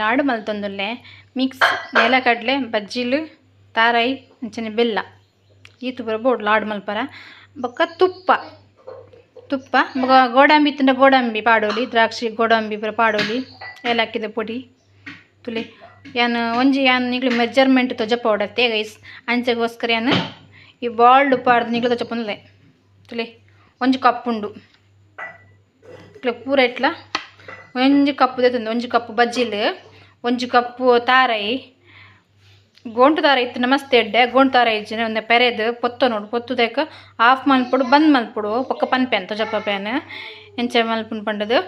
Laddu ಮಲ್ತೊಂದುಲ್ಲೆ, mix ನೆಲಕಡ್ಲೆ, ಬಜ್ಜಿಲು ತಾರಾಯಿ ಅಂಚನೆ ಬೆಲ್ಲ. ಈ ತುಪ್ಪ ಬೋಡು ಲಾಡು ಮಲ್ಪರ. ಬೊಕ್ಕ ತುಪ್ಪ. ತುಪ್ಪ ಗೋಡಂಬಿ ತಿಂದ ಗೋಡಂಬಿ ಪಾಡೋಲಿ, ದ್ರಾಕ್ಷಿ ಗೋಡಂಬಿ ಪೂರ ಪಾಡೋಲಿ, ಏಲಕ್ಕಿದ ಪುಡಿ, ತುಲಿ. ಏನು ಒಂಜಿ ಏನು ನಿಕ್ಲು ಮೆಜರ್ಮೆಂಟ್ ತೊಜಪ ಓಡತ್ತೆ ಗೈಸ್ ಅಂಚೆಗೋಸ್ಕರ ಏನು ಈ ಬಾಲ್ಡ್ ಪಾಡ್ದು ನಿಕ್ಲು ತೊಜಪೊಂದುಲ್ಲೆ ತುಲಿ. ಒಂಜಿ ಕಪ್ಪುಂಡು. ಇಟ್ಲ ಪೂರ ಇಟ್ಲ, ಒಂಜಿ ಕಪ್ಪು ದೆತೊಂದು ಒಂಜಿ ಕಪ್ಪು ಬಜ್ಜಿಲ್. ಒಂಜಿ ಕಪ್ಪು ತಾರಾಯಿ ಗೋಂಟು ತಾರ ಇತ್ತಿನ ಮಸ್ತ್ ಎಡ್ಡೆ ಗೋಂಟು ತಾರ ಇಜ್ಜಿನ ಒಂದೆ ಪೆರೆದು ಪೊತ್ತು ನೋಡು ಆಫ್ ಮಲ್ಪುಡು ಬಂದ್ ಮಲ್ಪೊಡು ಪೊಕ್ಕ ಪನ್ಪೆನ್ ಜಪ್ಪ ಪ್ಯಾನ್. ಎಂಚ ಮಲ್ಪುನ್ ಪಂಡದು.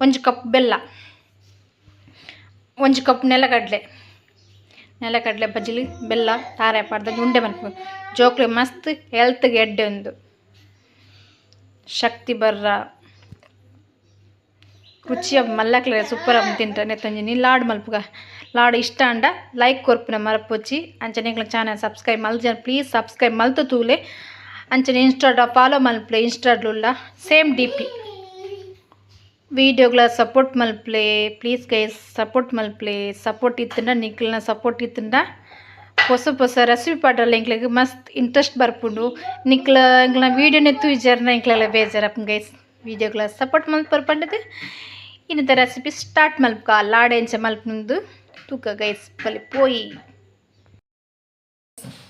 ಒಂಜಿ ಕಪ್ ಬೆಲ್ಲ. ಒಂಜಿ ಕಪ್ ನೆಲಗಡ್ಲೆ. ನೆಲಗಡ್ಲೆ ಬಜ್ಜಿಲಿ, ಬೆಲ್ಲ, ತಾರೆ ಪಾಡ್ದು ಉಂಡೆ ಮಲ್ಪ ಜೋಕ್ಲಿ ಮಸ್ತ್ ಹೆಲ್ತ್ಗೆ ಎಡ್ಡೆ ಒಂದು. ಶಕ್ತಿ ಬರ್ರ. ಸೂಪರ್ ಆಗಿ ತಿಂಟ ನೆತ್ತೊಂಜಿ ಲಾಡ್ ಮಲ್ಪುಗ. ಲಾಡ್ ಇಷ್ಟ ಅಂಡ. ಲೈಕ್ ಕೊರ್ಪಿನ ಮರಪೊಚ್ಚಿ. ಅಂಚನೆ ಚಾನಲ್ ಸಬ್ಸ್ಕ್ರೈಬ್ ಮಲ್ಜ ಪ್ಲೀಸ್ ಸಬ್ಸ್ಕ್ರೈಬ್ ಮಲ್ತು ತೂಲೆ. ಅಂಚನೆ ಇನ್ಸ್ಟಾಡ ಫಾಲೋ ಮಲ್ಪ್ಲೆ. ಇನ್ಸ್ಟಾಡ್ಲುಲ್ಲ ಸೇಮ್ ಡಿ ಪಿ ವೀಡಿಯೋಗಳ ಸಪೋರ್ಟ್ ಮಲ್ಪ್ಲೆ. ಪ್ಲೀಸ್ ಗೈಸ್ ಸಪೋರ್ಟ್ ಮಲ್ಪಲೆ. ಸಪೋರ್ಟ್ ಇತ್ತಂಡ ನಿಕ್ಲನ ಸಪೋರ್ಟ್ ಇತ್ತಂಡ. ಹೊಸ ಹೊಸ ರೆಸಿಪಿ ಪಾಡಲ್ಲ ಇಂಕ್ಲಿಗೆ ಮಸ್ತ್ ಇಂಟ್ರೆಸ್ಟ್ ಬರ್ಪುಂಡು. ನಿಕ್ಲ ಇಂಕ್ಲ ವೀಡಿಯೋನೆ ತೂಜರ್ನ ಇಂಕ್ಲೆಲ್ಲ ಬೇಜಾರಪ್ಪ ಗೈಸ್ ವೀಡಿಯೋಗಳ ಸಪೋರ್ಟ್ ಮಲ್ಪರ್ ಪಂಡದು ಇನ್ನಿತ ರೆಸಿಪಿ ಸ್ಟಾರ್ಟ್ ಮಲ್ಪಕ ಲಾಡ ಎಂಚ ಮಲ್ಪುಂದು ತೂಕ ಗೈಸ್ ಬಲಿ ಪೋಯಿ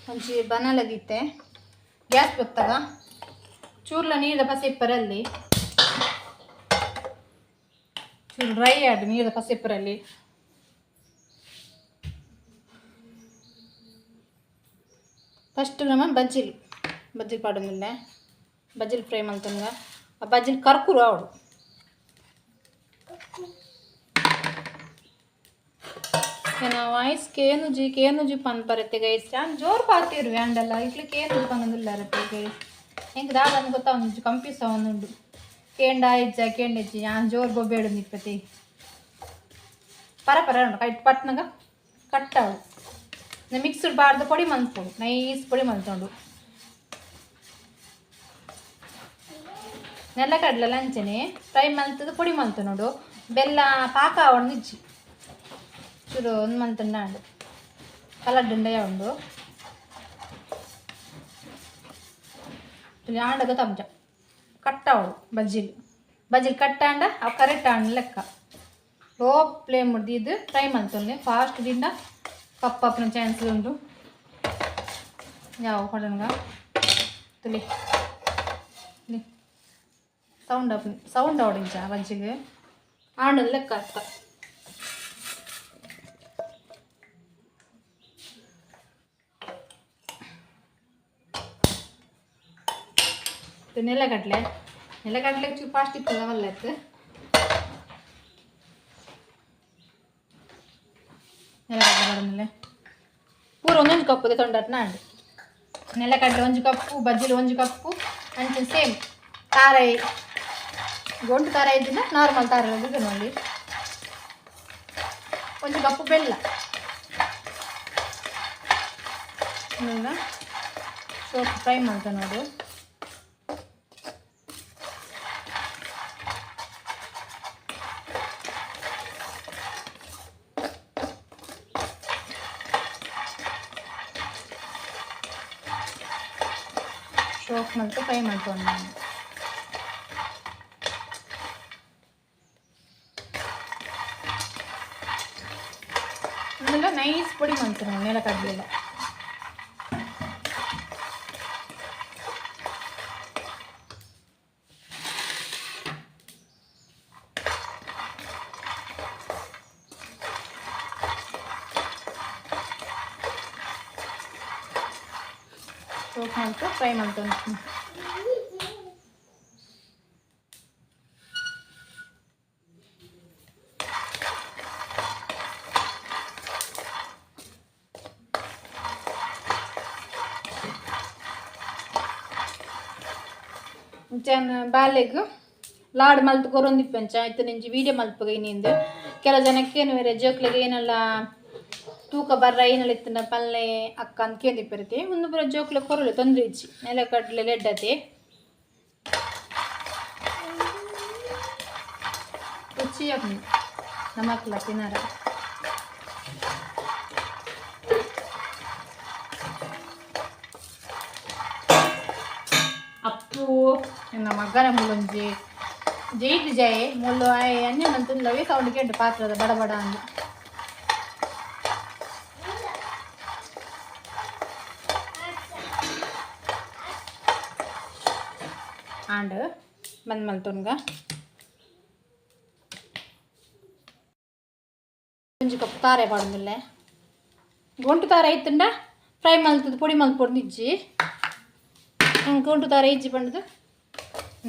ಒಂಚಿ ಬನಲದಿತ್ತೆ ಗ್ಯಾಸ್ ಗೊತ್ತಾಗ ಚೂರ್ಲ ನೀರದ ಪಸೆಪ್ಪರಲ್ಲಿ ಚೂರು ಡ್ರೈ ಆಡು ನೀರದ ಪಸೆಪ್ಪರಲ್ಲಿ ಫಸ್ಟ್ ನಮ್ಮ ಬಜ್ಜಿಲ್ ಬಜ್ಜಿಲ್ ಪಾಡೋದಿಲ್ಲ ಬಜ್ಜಿಲ್ ಫ್ರೈ ಮಲ್ತಂಗ ಆ ಬಜ್ಜಿಲ್ ಕರ್ಕುರು ಅವಡು ಏನ ವಾಯ್ಸ್ ಕೇನು ಜಿ ಕೇನು ಜಿ ಪನ್ ಬರುತ್ತೆ ಗೈಸ್ ನಾನು ಜೋರು ಪಾತಿರು ವ್ಯಾಂಡಲ್ಲ ಇಟ್ಲಿ ಕೇನು ಜಿ ಪನ್ನದಿಲ್ಲ ಇರುತ್ತೆ ಗೈಸ್ ಹೆಂಗೆ ದಾದ ಗೊತ್ತಾ? ಒಂದು ಕಂಪ್ಯೂಸ್ ಅವನುಂಡು ಕೇಂಡ ಇಜ್ಜ ಕೇಂಡಿಜ್ಜಿ ನಾನು ಜೋರು ಬೊಬ್ಬೇಡು ನಿಪ್ಪತಿ ಪರ ಪರ ಕೈಟ್, ಪಟ್ನಗ? ಕಟ್ಟಾವು ಮಿಕ್ಸ್ಡ್ ಬಾರ್ದು ಪೊಡಿ ಮಲ್ತ್ಕೊಂಡು ನೈಸ್ ಪೊಡಿ ಮಲ್ತೊಂಡು ನೆಲಕಡ್ಲೆ ಲಂಚನೆ. ಫ್ರೈ ಮಲ್ತದ ಪೊಡಿ ಬೆಲ್ಲ, ಪಾಕ ಇಜ್ಜಿ ಉಂಡು ಕಲರ್ ಡುಂಡೆಯ ಉಂಡು. ಇಲ್ಲಿ ಆಂಡಗ ತಮ್ಜ. ಕಟ್ಟ ಅವಳು ಬಜ್ಜಿಲು. ಬಜ್ಜಿಲ್ ಕಟ್ಟ ಅಂಡ ಅವು ಕರೆಕ್ಟ್ ಆಂಡ ಲೆಕ್ಕ. ಲೋ ಫ್ಲೇಮ್ ಇದು ಫ್ರೈ ಮಲ್ತೊಲ್ಲೆ ಫಾಸ್ಟ್ ದಿಂದ ಕಪ್ಪಪ್ಪನ ಚಾನ್ಸ್ ಉಂಟು ಯಾವ ಕೊಡಂಗ ತುಲಿ ಸೌಂಡ್ ಅಪ್ ಸೌಂಡ್ ಅವಡಿಂಚ ಬಜ್ಜಿಗೆ. ಆಂಡಲ್ ಲೆಕ್ಕ ಅರ್ಥ ಇದು ನೆಲಗಡ್ಲೆ. ನೆಲಗಡ್ಲೆ ಚೂ ಫಾಸ್ಟ್ ಇತ್ತಲ್ಲ ಒಳ್ಳೆತ್ತು ನೆಲಗಡ್ಲೆ ಮಾಡಿದ್ಮೇಲೆ ಪೂರ ಒಂದೊಂದು ಕಪ್ಪು ತೊಂಡಟ್ ನಾಂಡು ನೆಲಗಡ್ಲೆ ಒಂದು ಕಪ್ಪು, ಬಜ್ಜಿಲು ಒಂದು ಕಪ್ಪು ಅಂಚಿನ ಸೇಮ್. ತಾರಾಯಿ ಗೊಂಟು ತಾರಾಯಿ ಇದ್ದಿನ ನಾರ್ಮಲ್ ತಾರಾಯಿ ಇದ್ದು ನೋಡಿ. ಒಂದು ಕಪ್ಪು ಬೆಲ್ಲ. ಸೋಪ್ ಫ್ರೈ ಮಾಡ್ತಾನೆ ನೋಡು. மந்த்து ஃபைவ் மந்த் வந்தாங்க இதில் நைஸ் பொடி மந்திரும் நிலக்கடலையில் ಮಾಡ್ತು ಫ್ರೈ ಮಾಡ್ಕೊಂಡು ಬಾಲೆಗು ಬಾಲೆಗ್ ಲಾಡ್ ಮಲ್ತ್ಕೊರೊಂದಿಪ್ಪಂಚ ಆಯ್ತು ನಿಂಜಿ ವೀಡಿಯೋ ಮಲ್ಪಗ ಇನ್ನಿಂದು ಕೆಲ ಜನಕ್ಕೆ ಏನು ಬೇರೆ ಜೋಕ್ಲಿಗೆ ಏನೆಲ್ಲ ತೂಕ ಬರ್ರ ಏನೆಲ್ಲ ಇತ್ತಿನ ಪಲ್ಲೆ ಅಕ್ಕ ಅಂತ ಕೇಂದಿಪ್ಪಿರತ್ತೆ ಒಂದು ಪುರ ಜೋಕ್ಲೆ ಕೊರಲು ತೊಂದ್ರೆ ಇಚ್ಚಿ ನೆಲಕಡ್ಲೆ ಲೆಡ್ಡತೆ ರುಚಿಯಾಗಿ ನಮಕ್ಲ ತಿನ್ನರ ಅಪ್ಪು ನನ್ನ ಮಗನ ಮುಳ್ಳೊಂಜಿ ಜೈಟ್ ಜೈ ಮುಳ್ಳು ಆಯ್ ಅನ್ಯ ಮಂತುಂದವೇ ಸೌಂಡ್ ಕೇಂದ್ರ ಪಾತ್ರದ ಬಡ ಬಡ ಅಂದ ಆಂಡ್ ಬಂದ್ ಮಲ್ತುನ್ಗ ಒಂಜಿ ಕಪ್ ತಾರೆ ಪಾಡುದಿಲ್ಲ ಗುಂಟು ತಾರೆ ಐತುಂಡ ಫ್ರೈ ಮಲ್ತದ ಪೊಡಿ ಮಲ್ಪೊಡು ಇಜ್ಜಿ ಗುಂಟು ತಾರೆ ಇಜ್ಜಿ ಪಂಡದು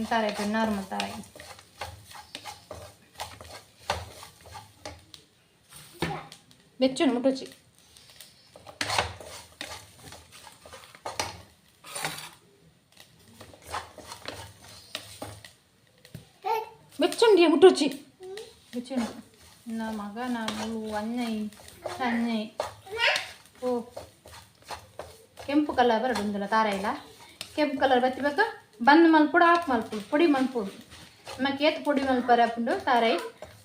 ತಾರೆ ಐತೆ ನಾರ್ಮಲ್ ತಾರೆ ಬೆಚ್ಚುಂಡು ಮುಟ್ಟುಚಿ ಮುಟ್ಟುಚಂಡಿ ಮುಟ್ಟುಚಿ ಮುಚ್ಚುಂಡಿ ನನ್ನ ಮಗ ನಾನು ಅನ್ಯೈ ಅನ್ಯೈ ಓ. ಕೆಂಪು ಕಲರ್ ಬರಡುಂದಿಲ್ಲ ತಾರ ಇಲ್ಲ ಕೆಂಪು ಕಲರ್ ಬತ್ತಿಬೇಕು. ಬಂದ್ ಮಲ್ಪುಡು ಆಫ್ ಮಲ್ಪುಡು. ಪುಡಿ ಮಲ್ಪುಡು. ನಮಗೆ ಏತ್ ಪುಡಿ ಮಲ್ಪರ ಹಾಕೊಂಡು ತಾರೈ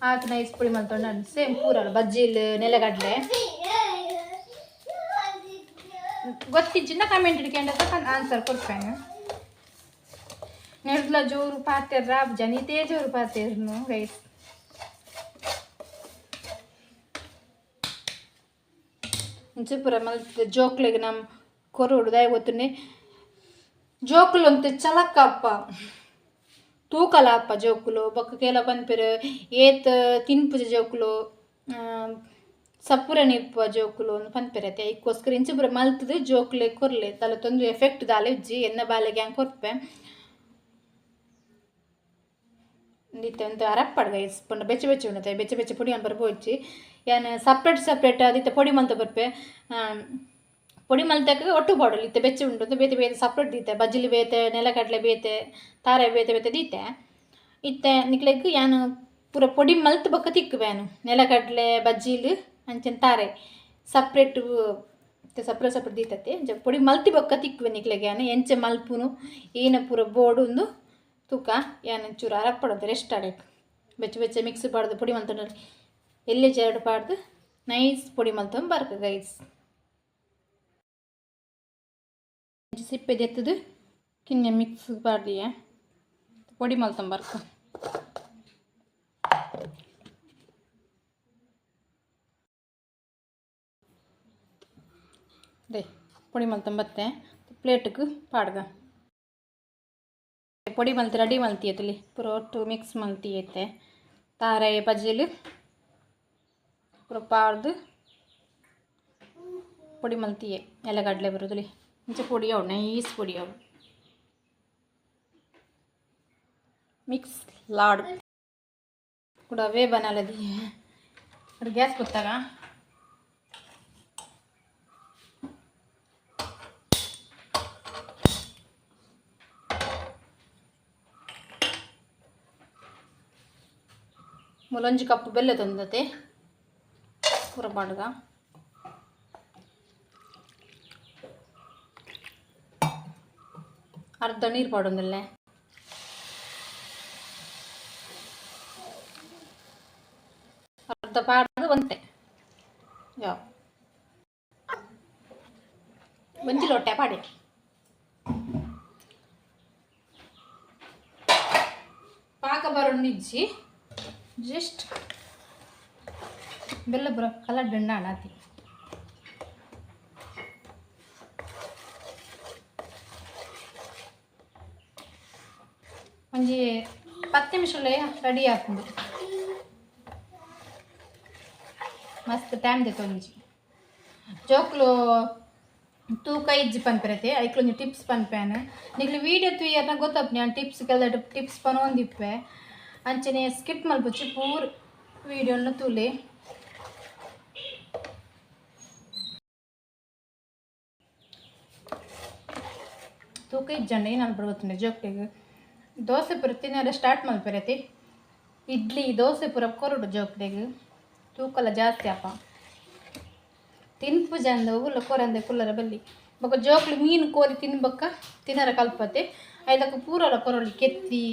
ಆತ ನೈಸ್ ಪುಡಿ ಮಲ್ತೊಂಡು ನಾನು. ಸೇಮ್ ಪೂರಲ್ಲ ಬಜ್ಜಿಲ್ ನೆಲೆಗಡ್ಲೆ. ಗೊತ್ತಿಜ್ಜಿಂದ ಕಮೆಂಟ್ ಹಿಡ್ಕೊಂಡ ಆನ್ಸರ್ ಕೊಡ್ತೇನೆ. ನೆಡ್ಲ ಜೋರು ಪಾತಿರ ಜನಿತೇ ಜೋರು ಪಾತಿರ್ನು ಗೈಸ್ ಇಂಚಪುರ ಮಲ್ತಿದ್ದ ಜೋಕ್ಲೆಗೆ ನಮ್ಮ ಕೊರು ಹುಡ್ದಾಯ ಗೊತ್ತುನೆ ಜೋಕುಲು ಅಂತ ಚಲಕ್ಕಪ್ಪ ತೂಕಲ ಅಪ್ಪ ಜೋಕುಲು ಬೊಕ್ಕ ಕೆಲ ಪನ್ಪೆರ್ ಏತ್ ತಿನ್ಪುಜ ಜೋಕುಲು ಸಪುರ ನಿಪ್ಪ ಜೋಕುಲು ಒಂದು ಪನ್ಪೆರತೆ ಇಕ್ಕೋಸ್ಕರ ಇಂಚಪುರ ಮಲ್ತದು ಜೋಕ್ಲೆ ಕೊರ್ಲೆ ತಲೆ ತೊಂದು ಎಫೆಕ್ಟ್ ದಾಲೆ ಉಜ್ಜಿ ಎನ್ನ ಬಾಲೆಗೆ ಹಂಗೆ ಕೊರ್ಪೆ ಗೈಸ್ ಪಂಡ ಬೆಚ್ಚ ಬೆಚ್ಚ ಉಣ್ಣತೆ ಬೆಚ್ಚ ಬೆಚ್ಚ ಪುಡಿ ಅನ್ ಬರ್ಬೋಚ್ಚಿ ಏನು ಸಪ್ರೇಟ್ ಸಪ್ರೇಟ್ ಅದಿತ್ತ ಪೊಡಿ ಮಲ್ತ ಬರ್ಪೆ ಪುಡಿ ಮಲ್ತಕ್ಕೆ ಒಟ್ಟು ಬಾಡಲ್ ಇತ್ತೆ ಬೆಚ್ಚ ಉಂಡು ಬೇತೆ ಬೇತೆ ಸಪ್ರೇಟ್ ದೀತೆ ಬಜ್ಜಿಲಿ ಬೇತೆ ನೆಲಕಡ್ಲೆ ಬೇತೆ ತಾರೆ ಬೇತೆ ಬೇತೆ ದೀತೆ ಇತ್ತೆ ನಿಕ್ಲೆಗ್ ಯಾನು ಪೂರ ಪೊಡಿ ಮಲ್ತ್ ಬೊಕ್ಕ ತಿಕ್ಕಬೇನು ನೆಲಕಡ್ಲೆ ಬಜ್ಜಿಲು ಅಂಚೆನ್ ತಾರೆ ಸಪ್ರೇಟ್ ಸಪ್ರೇಟ್ ಸಪ್ರೇಟ್ ದೀತತ್ತೆ ಪೊಡಿ ಮಲ್ತಿ ಬೊಕ್ಕ ತಿಕ್ಕುವೆ ನಿಕ್ಲೆಗೆ ಯಾನು ಎಂಚೆ ಮಲ್ಪುನು ಏನ ಪೂರ ಬೋಡು ಒಂದು ತೂಕ ಯಾನು ಚೂರು ಅರಪ್ಪಡೋದು ರೆಸ್ಟ್ ಆಡಕ್ಕೆ ಬೆಚ್ಚ ಬೆಚ್ಚ ಮಿಕ್ಸ್ ಪಾಡ್ದು ಪುಡಿ ಮಲ್ತೊಂಡು ಎಲ್ಲಿ ಜರಡು ಪಾಡ್ದು ನೈಸ್ ಪುಡಿ ಮಲ್ತೊಂಡು ಬರ್ಕ ಗೈಸ್ ಸಿಪ್ಪೆ ಎತ್ತದು ಕಿನ್ನೆ ಮಿಕ್ಸ್ ಪಾಡ್ದಿಯ ಪೊಡಿ ಮಲ್ತೊಂಡು ಬರ್ಕ ದೇ ಪೊಡಿ ಮಲ್ತೊಂಬತ್ತೆ ಪ್ಲೇಟ್ಗೆ ಪಾಡ್ಗ ಪುಡಿ ಮಲ್ತಿ ರೆಡಿ ಮಲ್ತಿಯತ್ತಲ್ಲಿ ಪುರೋಟು ಮಿಕ್ಸ್ ಮಲ್ತಿಯತ್ತೆ ತಾರೇ ಬಜ್ಜಿಲು ಪುರಪಾರ್ದು ಪುಡಿ ಮಲ್ತಿಯೆ ಎಲ್ಲ ಗಡ್ಲೆ ಬರೋದಲ್ಲಿ ಮುಂಚೆ ಪುಡಿ ಅವು ನೈಸ್ ಪುಡಿ ಅವು ಮಿಕ್ಸ್ ಲಾಡ್ ಕೂಡ ಅವೇ ಬನ್ನಲ್ಲದಿ ಗ್ಯಾಸ್ ಗೊತ್ತಾಗ ಮುಲೊಂಜಿ ಕಪ್ಪು ಬೆಲ್ಲ ತಂದತೆ ಪೂರ ಪಾಡ್ಗ ಅರ್ಧ ನೀರು ಪಾಡೊಂದಲ್ಲೇ ಅರ್ಧ ಪಾಡ್ದು ಒಂತೆ ಯಾವ ಒಂಜಿ ಲೊಟ್ಟೆ ಪಾಡಿ ಪಾಕ ಬರೋಣ ಇಜ್ಜಿ ಜಸ್ಟ್ ಬೆಲ್ಲ ಬರೋ ಕಲರ್ ದಂಡ ಅಣತಿ ಒಂಜಿ ಪತ್ತು ನಿಮಿಷಲ್ಲೇ ರೆಡಿ ಆಗ್ತದೆ. ಮಸ್ತ್ ಟೈಮ್ ಒಂಜಿ. ಜೋಕ್ಲು ತೂಕ ಇಜ್ಜಿ ಐಕ್ಲು ಒಂಜಿ ಟಿಪ್ಸ್ ಪನ್ಪೇನೆ. ನಿಕ್ಲು ವೀಡಿಯೋ ತೂಯರ್ನ ಗೊತ್ತಪ್ಪ ನಾನು ಟಿಪ್ಸ್ ಕೆಲ ಟಿಪ್ಸ್ ಪನೊಂದಿಪ್ಪೆ. ಅಂಚನೆ ಸ್ಕಿಪ್ ಮಲ್ಪುಚ್ಚಿ ಪೂರ್ ವೀಡಿಯೋನ ತೂಲೆ. ತೂಕ ಇಜ್ಜಂಡ ಏನು ಬರ್ಬೋದು ಜೋಕ್ಲಿಗೆ ದೋಸೆ ಪುರ ತಿನ್ನೋದು ಸ್ಟಾರ್ಟ್ ಮಲ್ಪಿರತಿ ಇಡ್ಲಿ, ದೋಸೆ ಪುರ ಕೊರಡು ಜೋಕ್ಡೆಗೆ ತೂಕಲ ಜಾಸ್ತಿ ಅಪ್ಪ. ತಿನ್ಪು ಜಂದ ಉಲ್ಲ ಕೊರಂದೆ ಕುಲ್ಲರ ಬಲ್ಲಿ. ಬೊಕ ಜೋಕ್ಲಿ ಮೀನು ಕೋರಿ ತಿನ್ಬಕ್ಕ ತಿನ್ನರ ಕಲ್ಪತೆ ಐದಕ್ಕೆ ಪೂರಲ್ಲ ಕೊರಳಿ ಕೆತ್ತಿ.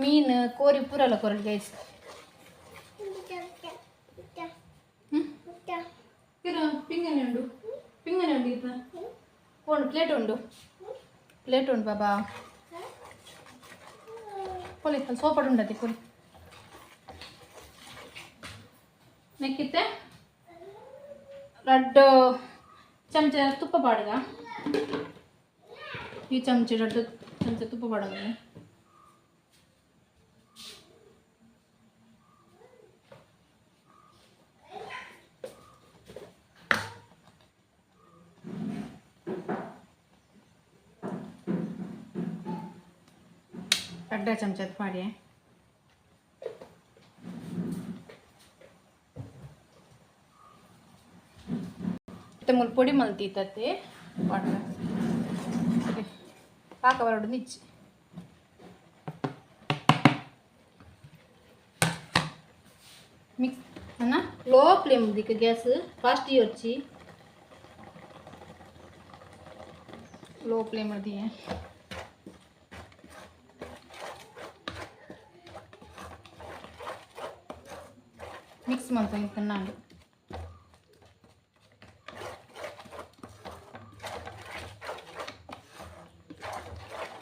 மீன் கோரி பூரல குரல் கைஸ் పింగనే ఉండు పింగనే ఉండు ఇట్లా పోండు ప్లేట్ ఉండు ప్లేట్ ఉండు బాబా పోలి ఇట్లా సోపడు ఉండదు పోలి నెక్కితే ರಡ್ಡು ಚಮಚ ತುಪ್ಪ ಪಾಡಗ ಈ ಚಮಚ ರಡ್ಡು ಚಮಚ ತುಪ್ಪ ಪಾಡಗ अर्धा चमच्यात पाणी आहे. ते मुलपोडी मलती तर ते. वाटलं पाक वरडून इच्छी. लो फ्लेम లో ఫ్లేమ్ దిక్కు గ్యాస్ ఫాస్ట్ వచ్చి లో ಮಿಕ್ಸ್ ಮಾಡ್ಕೊಂಡು ತಿನ್ನಾಂಡು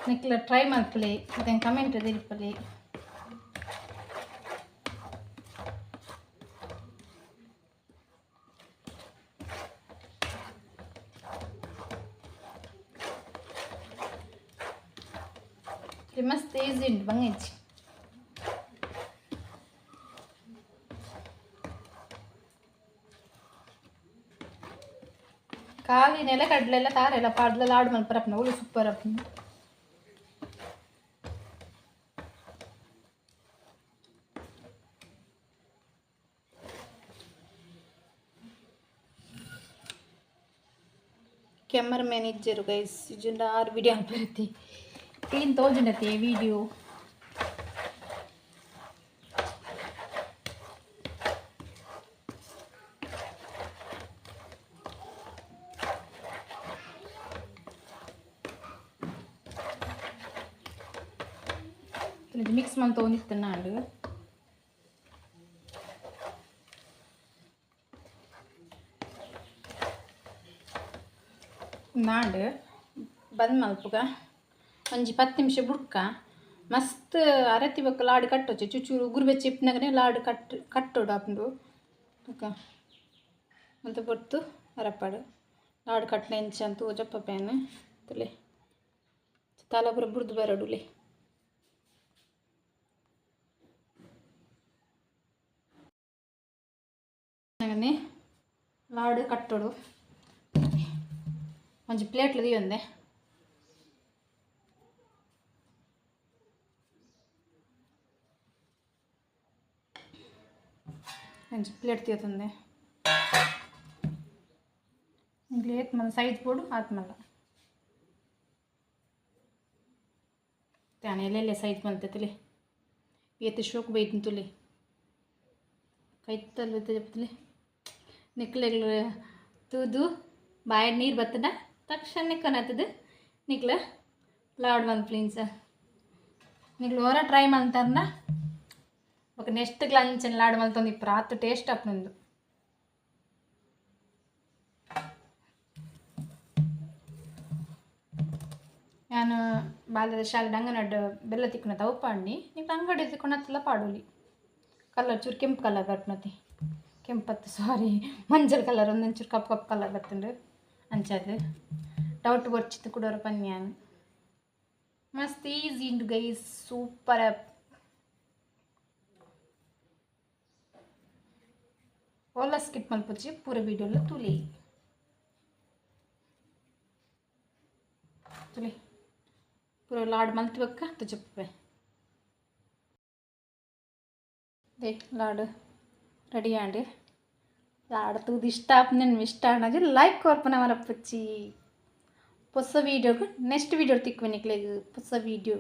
ನಿಕ್ಲ ಟ್ರೈ ಮಾಡ್ಕೊಳ್ಳಿ ಮತ್ತೆ ಕಮೆಂಟ್ ಇರ್ಪಲ್ಲಿ ಖಾಲಿ ನೆಲ ಕಡ್ಲೆಲ್ಲ ತಾರೆಲ್ಲ ಪಾಡ್ಲೆಲ್ಲ ಆಡು ಮಲ್ಪರಪ್ಪನ ಒಳ್ಳೆ ಸೂಪರ್ ಅಪ್ಪನ ಕೆಮರ್ ಮ್ಯಾನ್ ಇಜ್ಜರು ಗೈಸ್ ಇಜುಂಡ ಆರು ವಿಡಿಯೋ ಬರುತ್ತೆ ಕ್ಲೀನ್ ತೋಜುಂಡತಿ ವಿಡಿಯೋ ಮಿಕ್ಸ್ ಮಾಡಿ ತೊಗೊಂಡಿತ್ತು ನಾಡು ನಾಡು, ಬಂದ್ ಮಲ್ಪುಗ. ಒಂಜಿ ಪತ್ತು ನಿಮಿಷ ಬುಡ್ಕ. ಮಸ್ತ್ ಅರತಿ ಬೊಕ್ಕ ಲಾಡು ಕಟ್ಟೋಚು. ಚೂಚೂರು ಉಗುರು ಬೆಚ್ಚ ಇಪ್ಪನಾಗನೇ ಲಾಡು ಕಟ್ ಕಟ್ಟೋಡು ಅಪ್ಪಂಡು ಅಕ್ಕ ಅಂತ ಬರ್ತು ಅರಪಾಡು. ಲಾಡು ಕಟ್ಟಿನ ಇಂಚ ಜಪ್ಪ ಪ್ಯಾನ್. ತುಲೆ. ಬುರ್ದು ಬುಡ್ದು ಬರಡುಲೆ ಗನೆ ಲાડ ಕಟ್ಟೋಳು ಒಂದು ಪ್ಲೇಟ್ ಅಲ್ಲಿ ಬಂದೆ ಅಂಡ್ ಪ್ಲೇಟ್ ತiyತಂದೆ ಈ ಗಲೇಟ್ ನಮ್ಮ ಸೈಜ್ ಬೋಡು ಆತ್ಮಲ ಚಾನೆಲೇ ಲೈಟ್ ಮಂತ ತಲೆ ಪೀತ ಶೋಕ ಬೇಡಂತುಲೆ ಕೈ ತಲ್ಲತೆ ಬಿಡಂತುಲೆ ಬರ್ತದೆ చెప్తలే ನಿಕ್ಲೆಗ್ಲು ತೂದು ಬಾಯ ನೀರು ಬರ್ತದ ತಕ್ಷಣ ನಿಕ್ಕನತ್ತದ ನಿಕ್ಲ లాడ్ వన్ ప్లీన్స్ నీకు లోరా ట్రై మంతన్నా ఒక నెక్స్ట్ లంచ్ లాడ్ మళ్తుంది ప్రాత్ ಟೇಸ್ಟ್ ಅಪ್ಪನೊಂದು ನಾನು ಬಾಲ್ಯದ ಶಾಲೆ ಅಂಗನಡ್ಡು ಬೆಲ್ಲ ತಿಕ್ಕನ ತವಪ್ಪಂಡಿ నీకు ಅಂಗಡಿ ತಿಕ್ಕೊಳತ್ತಲ್ಲ ಪಾಡೋಲಿ ಕಲರ್ ಚೂರು ಕೆಂಪು ಕಲರ್ ಬರ್ತನತಿ ಕೆಂಪತ್ತು ಸಾರಿ ಮಂಜಲ್ ಕಲರ್ ಒಂದೊಂಚೂರು ಕಪ್ಪು ಕಪ್ಪು ಕಲರ್ ಬರ್ತಂಡು ಅಂಚದು ಡೌಟ್ ಬರ್ಚಿತ್ತು ಕೊಡೋರು ಪನ್ಯಾನ್ ಮಸ್ತ್ ಈಸಿ ಉಂಟು guys super app Ola skip ಮಲ್ಪೊಚ್ಚಿ ಪೂರ ವೀಡಿಯೋಲ್ಲ ತುಲಿ ತುಲಿ ಪೂರ ಲಾಡ್ ಮಲ್ತಿವಕ್ಕ ತುಜಪ್ಪೆ ದೇ లాడు റെഡിയാണ്ട്. അടുത്ത് ഇത് ഇഷ്ടം ഇഷ്ടമാണത് ലൈക്ക് കുറപ്പന മറപ്പച്ചി പൊസ വീഡിയോക്ക് നെക്സ്റ്റ് വീഡിയോ തിക്കുവനിക്കലേക്ക് പൊസ വീഡിയോ